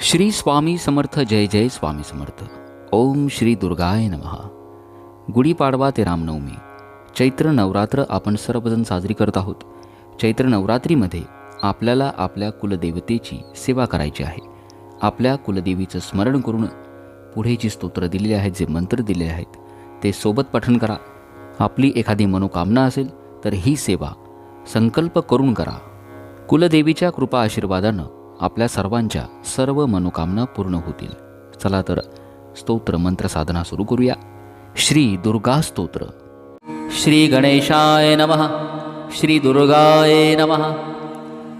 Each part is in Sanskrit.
श्री स्वामी समर्थ जय जय स्वामी समर्थ. ओम श्री दुर्गाय नमहा गुढीपाडवा ते रामनवमी. चैत्र नवरात्र आपण सर्वजण साजरी करत आहोत. चैत्र नवरात्रीमध्ये आपल्याला आपल्या कुलदेवतेची सेवा करायची आहे. आपल्या कुलदेवीचं स्मरण करून पुढे जी स्तोत्र दिलेली आहेत जे मंत्र दिलेले आहेत ते सोबत पठण करा. आपली एखादी मनोकामना असेल तर ही सेवा संकल्प करून करा. कुलदेवीच्या कृपा आशीर्वादानं आपल्या सर्वांच्या सर्व मनोकामना पूर्ण होतील. चला तर स्तोत्र मंत्र साधना सुरू करूया. श्री दुर्गा स्तोत्र. श्री गणेशाय नमः. श्री दुर्गाय नमः.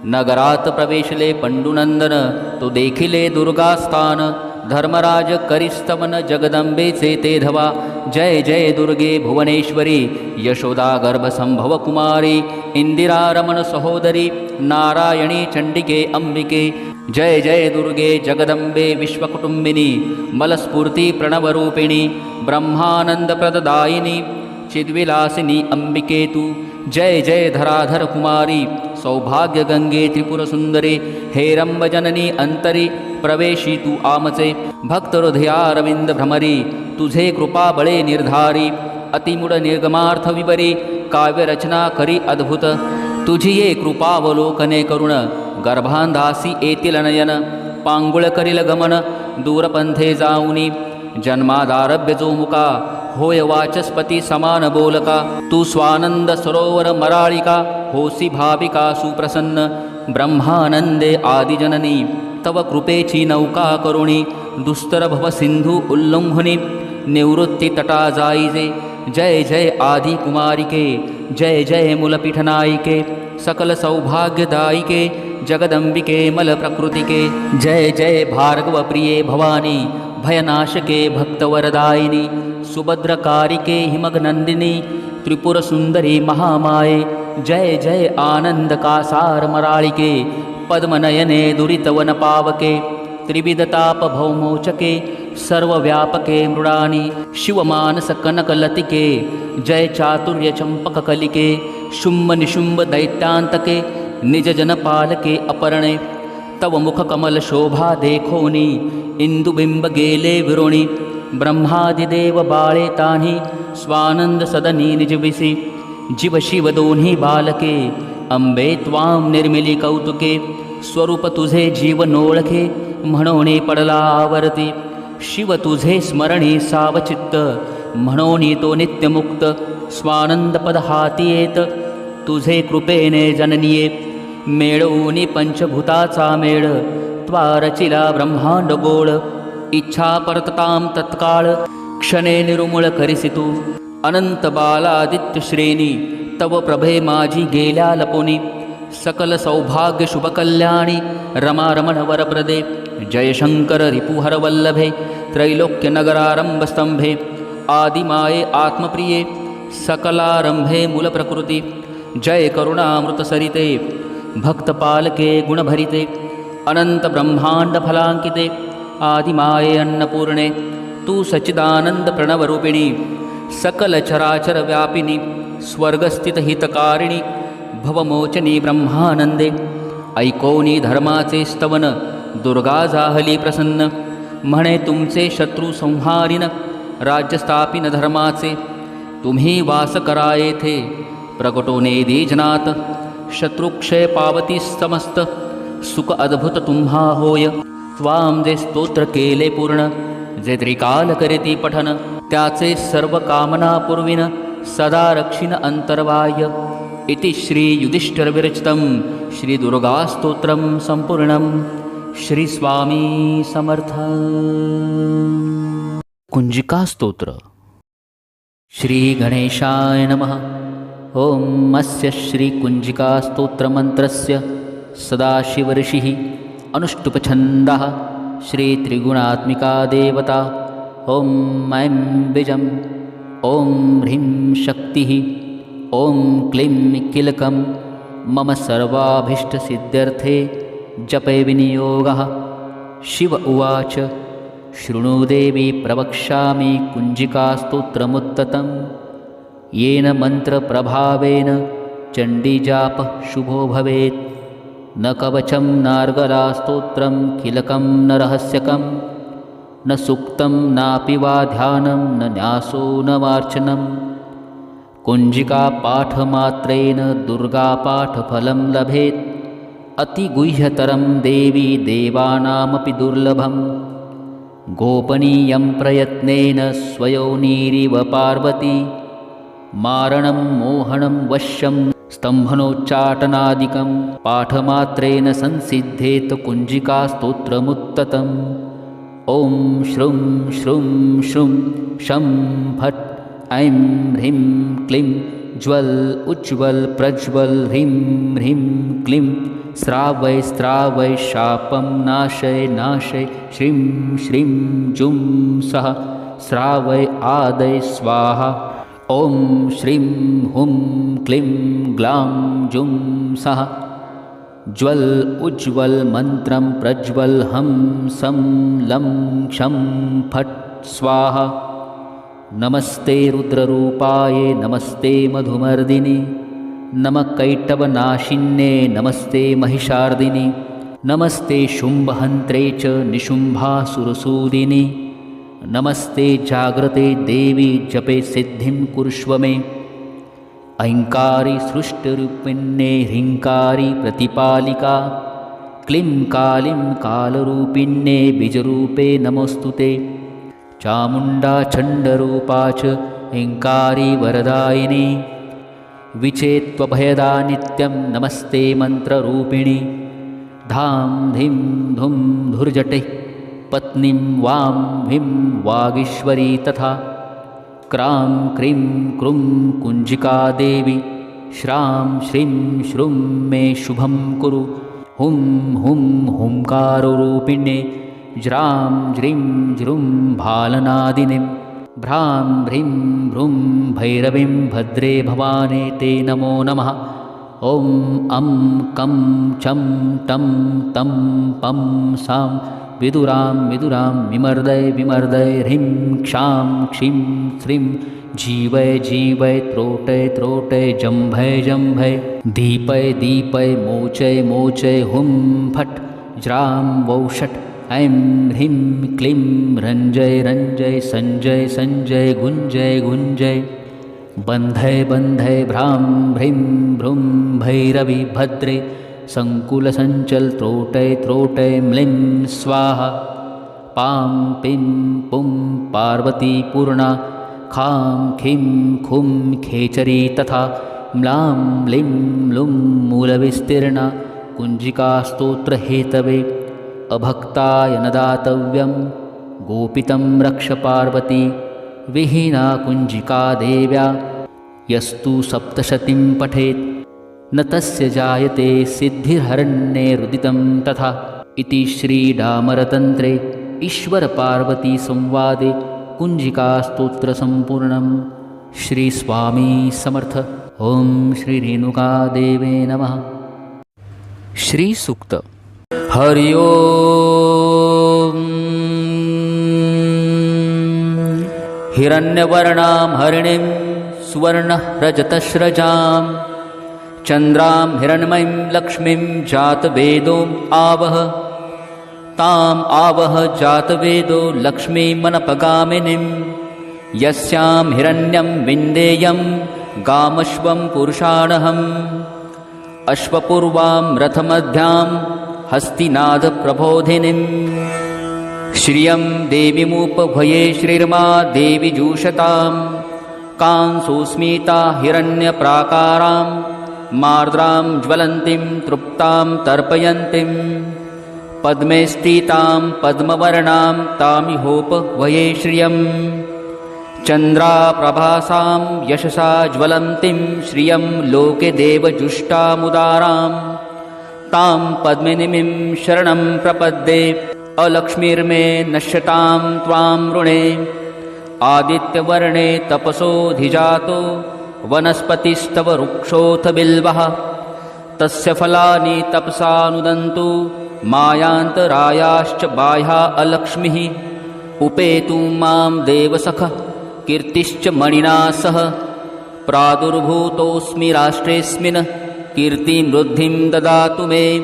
नगरात प्रवेशले पंडुनंदन तो देखिले दुर्गास्थान. धर्मराज करिस्तमन जगदंबेचे ते धवा. जय जय दुर्गे भुवनेश्वरी यशोदा गर्भसंभव कुमारी इंदिरा रमण सहोदरी नारायणी चंडिके अंबिके जय जय दुर्गे जगदंबे विश्वकुटुंबिनी मलस्फूर्ती प्रणवरूपिणी ब्रह्मानंदप्रददायिनी चिद्विलासिनी अंबिके तू जय जय धराधर कुमारी सौभाग्य गंगे त्रिपुरसुंदरे हेरंबजननी अंतरी प्रवेशी तू आमचे भक्तहृदयारविंद भ्रमरी तुझे कृपा बळे निर्धारी अतिमुड निर्गमार्थ विबरी काव्यरचना करी अद्भुत. तुझी ये कृपावलोकने करुण गर्भांधासी येतील नयन पांगुळ करील गमन दूरपंथे जाऊनी जन्मादारभ्य जो मुका होय वाचस्पती समान बोलका तू स्वानंद सरोवर मराळिका होसी भाविका सुप्रसन्न ब्रह्मानंदे आदिजननी तव कृपेची नौका करुणी दुस्तर भव सिंधू उल्लंघुनी निवृत्ति तटा जाइजे जय जय आदि कुमारिके, जय जय मूलपीठनाई के सकल सौभाग्यदायिके जगदंबिके मल प्रकृति के जय जय भार्गव प्रिय भवानी, भयनाशके भक्तवरदायिनी, सुभद्रकारिके हिमगनंदिनी त्रिपुर सुंदरी महामाये, जय जय आनंद का सार मरालिके पद्मनयने दुरितवन पावके त्रिविधताप भौमोचके सर्वव्यापके मृडानि शिवमानसकनकलतिके, जय चातुर्यचम्पककलिके शुम्भनिशुम्भदैत्यान्तके निजजनपालके अपरणे। तव मुखकमलशोभा देखोनि गेले विरोणी। ब्रह्मादिदेव बाळे तान्ही, स्वानंद सदनी निजविसी जीव शिव दोन्ही बालके, अंबे त्वां निर्मिली कौतुके। स्वरूप तुझे जीवनोळखे, म्हणून पडला आवर्ती। शिव तुझे स्मरणी सावचित्त म्हणून तो नित्यमुक्त स्वानंदपद हाती येत तुझे कृपेने जननीये मेळवूनी पंचभूताचा मेळ. त्वारचिला ब्रह्मांड गोळ. इच्छा परतताम तत्काळ क्षणे निरुमुळ करिसी तू. अनंत बालादित्य श्रेणी तव प्रभे माझी गेल्या लपोनी. सकल सौभाग्य शुभकल्याणि रमारमणवरप्रदे। जयशङ्कर रिपुहरवल्लभे आत्म प्रिय सकलारंभे मूल प्रकृति जय करुणामृतसरिते, भक्तपालके गुणभरिते अनन्तब्रह्माण्डफलाङ्किते आदिमाये अन्नपूर्णे, तु सच्चिदानन्दप्रणवरूपिणि सकलचराचरव्यापिनि स्वर्गस्थितहितकारिणि भवमोचनी ब्रह्मानंदे ऐकोनी धर्माचे स्तवन दुर्गा जाहली प्रसन्न। म्हणे तुमचे शत्रू संहारिन राज्यस्थापिन धर्माचे। तुम्ही वास करा येथे प्रगटोने दीजनात शत्रुक्षय पावती समस्त सुख अद्भुत तुम्हा होय। स्वाम जे स्तोत्र केले पूर्ण जे त्रिकाल करीती पठन त्याचे सर्व कामना सदा रक्षिण अंतर्वाय। इति श्री युधिष्ठिरविरचितं श्री दुर्गास्तोत्रं सम्पूर्णं श्री स्वामी समर्थ। कुंजिका स्तोत्र श्री गणेशाय नमः। ॐ अस्य श्रीकुञ्जिकास्तोत्रमन्त्रस्य सदाशिवऋषिः अनुष्टुपछन्दः श्रीत्रिगुणात्मिका देवता ॐ ऐं बीजम् ॐ ह्रीं शक्तिः ॐ क्लीं किलकं मम सर्वाभीष्टसिद्ध्यर्थे जपे विनियोगः। शिव उवाच शृणु देवी प्रवक्ष्यामि कुञ्जिकास्तोत्रमुत्ततं। येन मन्त्रप्रभावेन चण्डीजापः शुभो भवेत्। न कवचं नार्गलास्तोत्रं किलकं न रहस्यकं। न सुक्तं नापि वा ध्यानं न न्यासो न वार्चनं कुञ्जिकापाठमात्रेण दुर्गापाठफलं लभेत्। अतिगुह्यतरं देवी देवानामपि दुर्लभं। गोपनीयं प्रयत्नेन स्वयोनीरिव पार्वती। मारणं मोहनं वश्यं स्तम्भनोच्चाटनादिकं पाठमात्रेण संसिद्धेत कुञ्जिकास्तोत्रमुत्ततम्। ॐ श्रुं श्रुं श्रुं शं फट् ऐं ह्रीं क्लीं ज्वल् उज्ज्वल् प्रज्वल् ह्रीं ह्रीं क्लीं स्रावय स्रावय शापं नाशय नाशय श्रीं श्रीं जुं सः स्रावय आदय स्वाहा। ॐ श्रीं हुं क्लीं ग्लां जुं सः। ज्वल् उज्ज्वल् मन्त्रं प्रज्वल् हं सं लं क्षं फट् स्वाहा नमस्ते रुद्ररूपाय नमस्ते मधुमर्दिनि नमः कैटवनाशिन्ये नमस्ते महिषार्दिनि नमस्ते शुम्भहन्त्रे च निशुम्भासुरसूदिनि नमस्ते जाग्रते देवी जपे सिद्धिं कुर्ष्व मे ऐङ्कारी सृष्टरूपिण्ये ह्रीङ्कारी प्रतिपालिका क्लीं कालीं कालरूपिण्ये बीजरूपे नमोऽस्तु ते चामुण्डाचण्डरूपा च ऐङ्कारी वरदायिनी। विचेत्त्वभयदा नित्यं नमस्ते मन्त्ररूपिणि। धां धिं धुं धुर्जटे पत्नीं वां ह्रीं वागीश्वरी तथा। क्रां क्रीं क्रुं कुञ्जिकादेवी श्रां श्रीं श्रुं मे शुभं कुरु। हुं हुं हुङ्कारुरूपिणे ज्रां ज्रीं ज्रुं भालनादिनीं भ्रां भ्रीं भ्रूं भैरवीं भद्रे भवाने ते नमो नमः। ॐ अं कं चं टं तं पं सां विदुरां विदुरां विमर्दय विमर्दय ह्रीं क्षां क्षीं श्रीं जीवय जीवय त्रोटय त्रोटय जम्भय जम्भय दीपय दीपय मोचय मोचय हुं फट् ज्रां वौषट् ऐं ह्रीं क्लीं रञ्जय रञ्जय सञ्जय सञ्जय गुञ्जय गुञ्जय। बन्धय बन्धय भ्रां भ्रीं भ्रूं भैरवि भद्रे सङ्कुलसञ्चल त्रोटय म्लीं स्वाहा। पां पिं पुं पार्वती पूर्णा खां खीं खुं खेचरी तथा म्लां म्लीं लुं मूलविस्तीर्णा कुञ्जिकास्तोत्रहेतवे अभक्ताय न दातव्यं गोपितं रक्ष पार्वती विहीना कुञ्जिका देव्या। यस्तु सप्तशतीं पठेत्। न तस्य जायते सिद्धिर्हरण्येरुदितं तथा। इति श्रीडामरतन्त्रे ईश्वरपार्वतीसंवादे कुञ्जिकास्तोत्रसम्पूर्णं श्रीस्वामी समर्थ। ॐ श्रीरेणुकादेवे नमः। श्रीसूक्त हरि ओम् हिरण्यवर्णां हरिणीं सुवर्णरजतस्रजां चन्द्रां हिरण्मयीं लक्ष्मीं जातवेदोम् आवह ताम् आवह जातवेदो लक्ष्मीमनपगामिनीं यस्यां हिरण्यं विन्देयं गामश्वं पुरुषाणहम् अश्वपूर्वां रथमध्यां हस्तिनाथप्रबोधिनीं श्रियं देवीमुपभये श्रीर्मा देवी जूषतां कांसोस्मिता हिरण्यप्राकारां मार्द्रां ज्वलन्तीं तृप्तां तर्पयन्तीं पद्मे स्थितां पद्मवर्णां तामिहोपभये श्रियम्। चन्द्राप्रभासां यशसा ज्वलन्तीं श्रियं लोके देवजुष्टामुदारां तां पद्मिनीमिं शरणं प्रपद्ये। अलक्ष्मीर्मे नश्यतां त्वां ऋणे आदित्यवर्णे तपसोऽधिजातो। वनस्पतिस्तव वृक्षोऽथ बिल्वः। तस्य फलानि तपसानुदन्तु। मायान्तरायाश्च बाह्या अलक्ष्मिः। उपेतु मां देवसखः कीर्तिश्च मणिना सह प्रादुर्भूतोऽस्मि राष्ट्रेऽस्मिन् कीर्तिं वृद्धिं ददातु मे।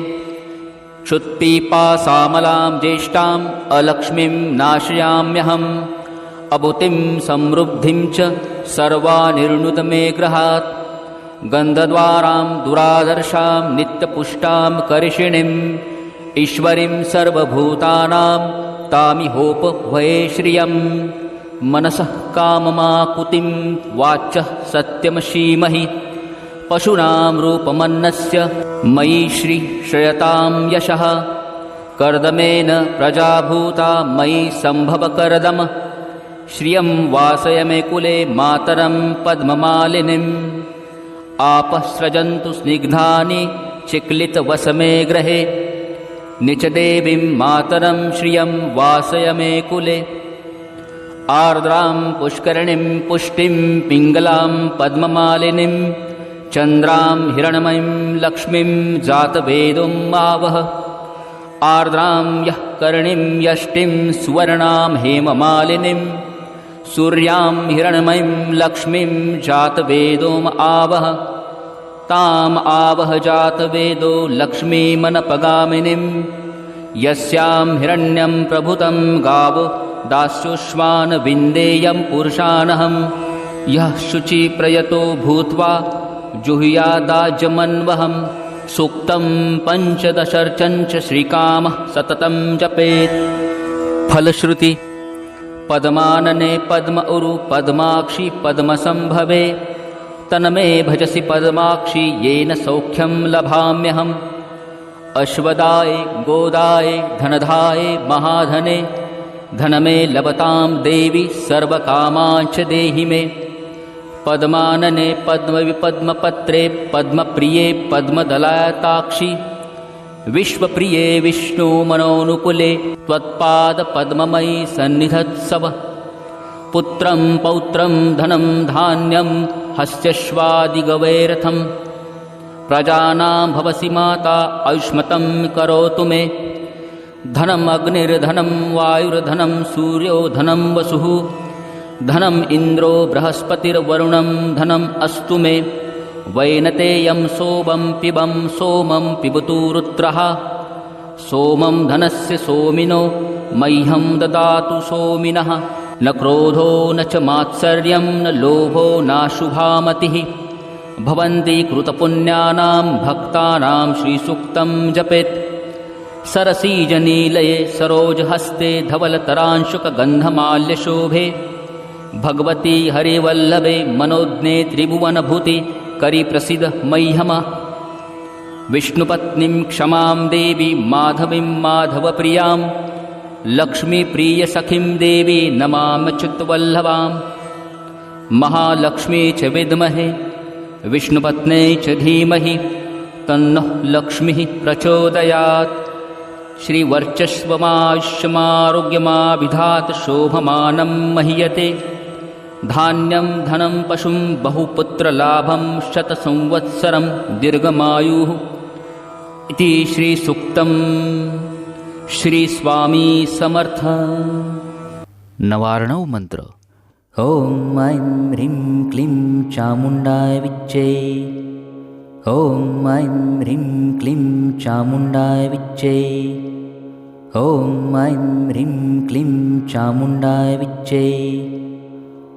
क्षुत्पिपासामलां ज्येष्ठाम् अलक्ष्मीं नाशयाम्यहम्। अबुतिं समृद्धिं च सर्वानिर्णुतमे गृहात् गन्धद्वारां दुरादर्शां नित्यपुष्टां करिषिणीम् ईश्वरीं सर्वभूतानां तामिहोपभये श्रियम्। मनसः काममाकुतिं वाचः सत्यमशीमहि पशूनां रूपमन्नस्य मयि श्रीश्रयतां यशः। कर्दमेन प्रजाभूता मयि सम्भवकर्दम। श्रियं वासय मे कुले मातरं पद्ममालिनीम्। आपःसृजन्तु स्निग्धानि चिक्लितवसमे ग्रहे। निचदेवीं मातरं श्रियं वासय मे कुले आर्द्रां पुष्करणिं पुष्टिं पिङ्गलां पद्ममालिनीं चन्द्रां हिरणमयीं लक्ष्मीं जातवेदुम् आवह आर्द्रां यः कर्णिं यष्टिं सुवर्णां हेममालिनीं। सूर्यां हिरणमयीं लक्ष्मीं जातवेदोम् आवह। ताम् आवह जातवेदो लक्ष्मीमनपगामिनीं। यस्यां हिरण्यं प्रभुतं गावो दास्युष्मान् विन्देयं पुरुषानहं। यः शुचिप्रयतो भूत्वा जुह्यादाजमन्वहं सूक्तं पञ्चदशर्चञ्च श्रीकामः सततं जपेत्। फलश्रुति पद्मानने पद्म उरु पद्माक्षि पद्मसम्भवे तन्मे भजसि पद्माक्षि येन सौख्यं लभाम्यहम्। अश्वदाय गोदाय धनधाय महाधने धनमे लभतां देवि सर्वकामाञ्च देहि मे पद्मानने पद्मविपद्मपत्रे पद्मप्रिये पद्मदलाताक्षि विश्वप्रिये विष्णुमनोनुकुले त्वत्पादपद्ममयि सन्निधत्सव पुत्रं पौत्रं धनं धान्यं हस्त्यश्वादिगवैरथं प्रजानां भवसि माता आयुष्मतं करोतु मे धनम् अग्निर्धनं वायुर्धनं सूर्यो धनं वसुः धनम् इन्द्रो बृहस्पतिर्वरुणं धनम् अस्तु मे। वैनतेयं सोमं पिबं सोमं पिबतु रुद्रः। सोमं धनस्य सोमिनो मह्यं ददातु सोमिनः। न क्रोधो न च मात्सर्यं न लोभो नाशुभामतिः भवन्ति कृतपुण्यानां भक्तानां श्रीसूक्तं जपेत्। सरसीजनीलये सरोजहस्ते धवलतरांशुकगन्धमाल्यशोभे भगवती हरिवल्लभे मनोज्ञे त्रिभुवनभूति करिप्रसिद्ध मह्यम। विष्णुपत्नीं क्षमां देवी माधवीं माधवप्रियां लक्ष्मीप्रियसखीं देवी नमामच्युतवल्लभां महालक्ष्मी च विद्महे विष्णुपत्ने च धीमहि तन्नः लक्ष्मीः प्रचोदयात्। श्रीवर्चस्वमायुष्यमारोग्यमाभिधात् शोभमानं मह्यते धान्यं धनं पशुं बहुपुत्रलाभं शतसंवत्सरं दीर्घमायुः इति श्रीसूक्तं श्रीस्वामी समर्थ। नवार्णव मंत्र। ॐ ऐं ह्रीं क्लीं चामुण्डाय विच्चे। ॐ ऐं ह्रीं क्लीं चामुण्डाय विच्चे। ॐ ऐं ह्रीं क्लीं चामुण्डाय विच्चे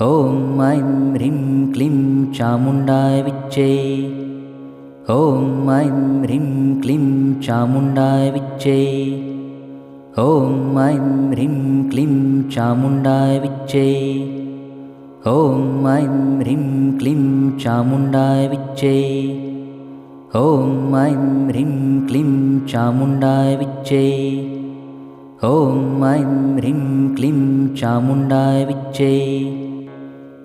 ॐ ऐं ह्रीं क्लीं चामुण्डाय ॐ ऐं ह्रीं क्लीं चामुण्डाय ॐ ऐं ह्रीं क्लीं चामुण्डाय विच्चे ॐ ऐं ह्रीं क्लीं चामुण्डाय विच्चे ॐ ऐं ह्रीं क्लीं चामुण्डाय विच्चे ॐ ऐं ह्रीं क्लीं चामुण्डाय विच्चे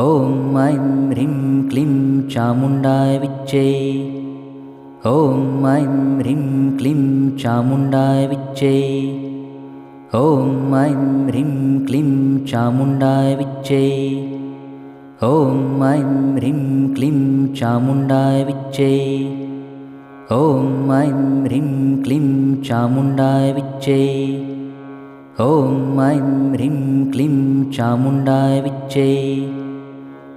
ॐ ऐं ह्रीं क्लीं चामुण्डाय ॐ ऐं ह्रीं क्लीं चामुण्डाय ॐ ऐं ह्रीं क्लीं चामुण्डाय विच्चे ॐ ऐं ह्रीं क्लीं चामुण्डाय विच्चे ॐ ऐं ह्रीं क्लीं चामुण्डाय विच्चे ॐ ऐं ह्रीं क्लीं चामुण्डाय विच्चे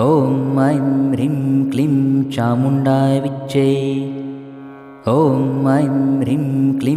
ॐ ऐं ह्रीं क्लीं चामुण्डाय विच्चे। ॐ ऐं ह्रीं क्लीं